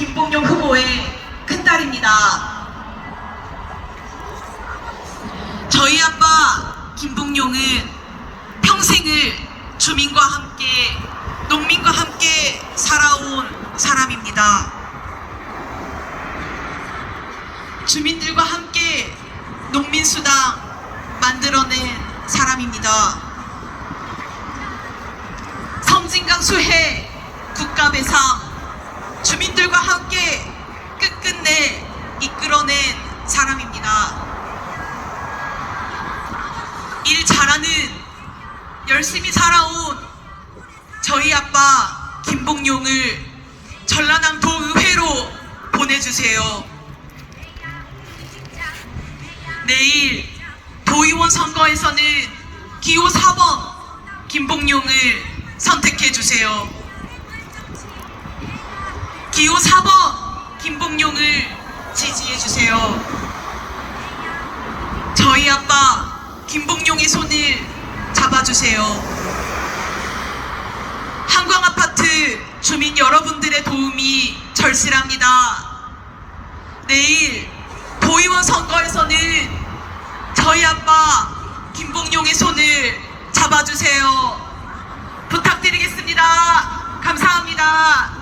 김봉용 후보의 큰딸입니다. 저희 아빠 김봉용은 평생을 주민과 함께 농민과 함께 살아온 사람입니다. 주민들과 함께 농민수당 만들어낸 사람입니다. 섬진강 수해 국가배상 주민들과 함께 끝끝내 이끌어낸 사람입니다. 일 잘하는 열심히 살아온 저희 아빠 김봉용을 전라남도 의회로 보내주세요. 내일 도의원 선거에서는 기호 4번 김봉용을 선택해 주세요. 기호 4번 김봉용을 지지해 주세요. 저희 아빠 김봉용의 손을 잡아주세요. 한광 아파트 주민 여러분들의 도움이 절실합니다. 내일 도의원 선거에서는 저희 아빠 김봉용의 손을 잡아주세요. 부탁드리겠습니다. 감사합니다.